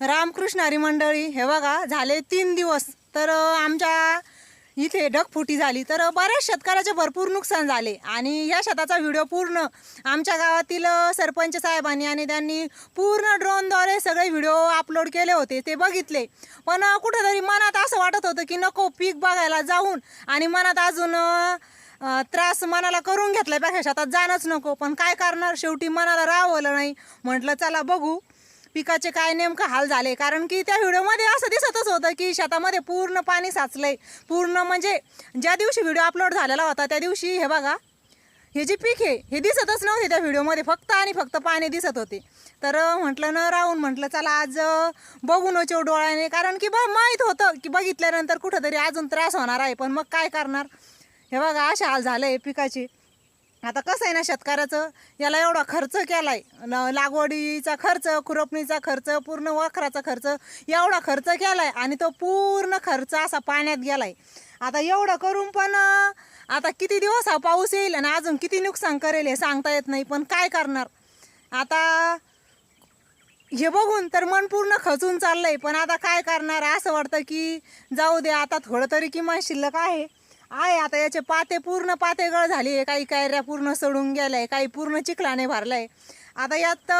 रामकृष्णारी मंडळी हे बघा झाले तीन दिवस. तर आमच्या इथे ढगफुटी झाली. तर बऱ्याच शेतकऱ्याचे भरपूर नुकसान झाले. आणि या शेताचा व्हिडिओ पूर्ण आमच्या गावातील सरपंच साहेबांनी आणि त्यांनी पूर्ण ड्रोनद्वारे सगळे व्हिडिओ अपलोड केले होते ते बघितले. पण कुठंतरी मनात असं वाटत होतं की नको पीक बघायला जाऊन आणि मनात अजून त्रास मनाला करून घेतल्यापेक्षा शेतात जाणंच नको. पण काय करणार? शेवटी मनाला राहवलं नाही. म्हटलं चला बघू. पिकाचे काय नेमकं हाल झाले? कारण की त्या व्हिडिओमध्ये असं दिसतच होतं की शेतामध्ये पूर्ण पाणी साचलंय. पूर्ण म्हणजे ज्या दिवशी व्हिडिओ अपलोड झालेला होता त्या दिवशी हे बघा हे जे पीक आहे हे दिसतच नव्हते त्या व्हिडिओमध्ये. फक्त आणि फक्त पाणी दिसत होते. तर म्हटलं न राहून म्हटलं चला आज बघू नचो डोळ्याने. कारण की बा माहीत होतं की बघितल्यानंतर कुठंतरी अजून त्रास होणार आहे. पण मग काय करणार? हे बघा असे हाल झाले पिकाचे. आता कसं आहे ना शेतकऱ्याचं? याला एवढा खर्च केला न लागवडीचा खर्च खुरपणीचा खर्च पूर्ण वखराचा खर्च एवढा खर्च केला आहे आणि तो पूर्ण खर्च असा पाण्यात गेला आहे आता एवढं करून पण आता किती दिवस हा पाऊस येईल आणि अजून किती नुकसान करेल हे सांगता येत नाही पण काय करणार? आता हे बघून तर मन पूर्ण खचून चाललं आहे पण आता काय करणार? असं वाटतं की जाऊ दे आता थोडं तरी किमान शिल्लक आहे. आहे आता याचे पाते पूर्ण पातेगळ झाली. काही कायऱ्या पूर्ण सडून गेलाय काही पूर्ण चिखलाने भरलाय. आता यात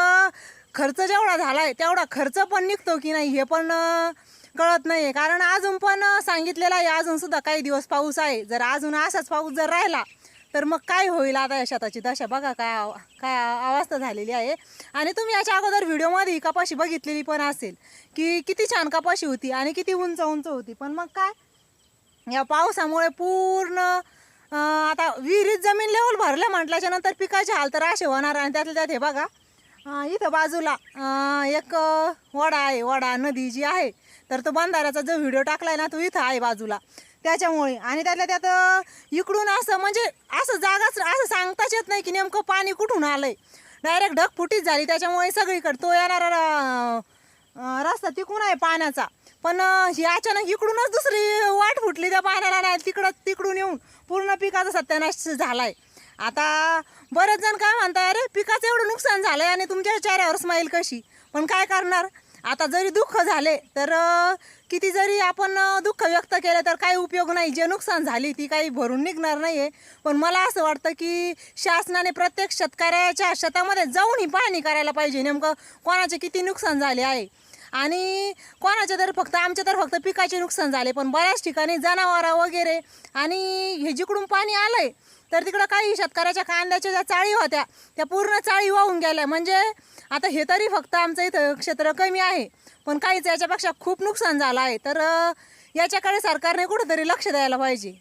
खर्च जेवढा झालाय तेवढा खर्च पण निघतो की नाही हे पण कळत नाही कारण अजून पण सांगितलेलं आहे अजून सुद्धा काही दिवस पाऊस आहे. जर अजून असाच पाऊस जर राहिला तर मग काय होईल आता या शेताची दशा? बघा काय आव- काय अवस्था झालेली आहे. आणि तुम्ही याच्या अगोदर व्हिडिओमध्ये ही कपाशी बघितलेली पण असेल की किती छान कपाशी होती आणि किती उंच उंच होती. पण मग काय? या पावसामुळे पूर्ण आता विहिरीत जमीन लेवल भरलं म्हटल्याच्या नंतर पिकाचे हाल तर असे होणार आणि त्यातल्या त्यात हे बघा इथं बाजूला एक वडा आहे वडा नदी जी आहे तर तो बंधाऱ्याचा जो व्हिडिओ टाकला आहे ना तो इथं आहे बाजूला. त्याच्यामुळे आणि त्यातल्या त्यात इकडून असं म्हणजे असं जागाच असं सांगताच येत नाही की नेमकं पाणी कुठून आलं आहे डायरेक्ट ढगफुटीच झाली त्याच्यामुळे सगळीकडे तो येणारा रस्ता तिकून आहे पाण्याचा. पण ही अचानक इकडूनच दुसरी वाट फुटली त्या पाण्याला नाही तिकडं तिकडून येऊन पूर्ण पिकाचा सत्यानाश झालाय. आता बरेच जण काय म्हणताय अरे पिकाचं एवढं नुकसान झालंय आणि तुमच्या चेहऱ्यावर स्माईल कशी? पण काय करणार? आता जरी दुःख झाले तर किती जरी आपण दुःख व्यक्त केलं तर काही उपयोग नाही. जे नुकसान झाली ती काही भरून निघणार नाही आहे पण मला असं वाटतं की शासनाने प्रत्येक शेतकऱ्याच्या शेतामध्ये जाऊन ही पाहणी करायला पाहिजे. नेमकं कोणाचे किती नुकसान झाले आहे? आणि कोणाचे तर फक्त आमच्या तर फक्त पिकाचे नुकसान झाले पण बऱ्याच ठिकाणी जनावरं वगैरे आणि हे जिकडून पाणी आलं आहे तर तिकडं काही शेतकऱ्याच्या कांद्याच्या ज्या चाळी होत्या त्या पूर्ण चाळी वाहून गेल्या. म्हणजे आता हे तरी फक्त आमचं इथं क्षेत्र कमी आहे पण काहीच याच्यापेक्षा खूप नुकसान झालं आहे. तर याच्याकडे सरकारने कुठंतरी लक्ष द्यायला पाहिजे.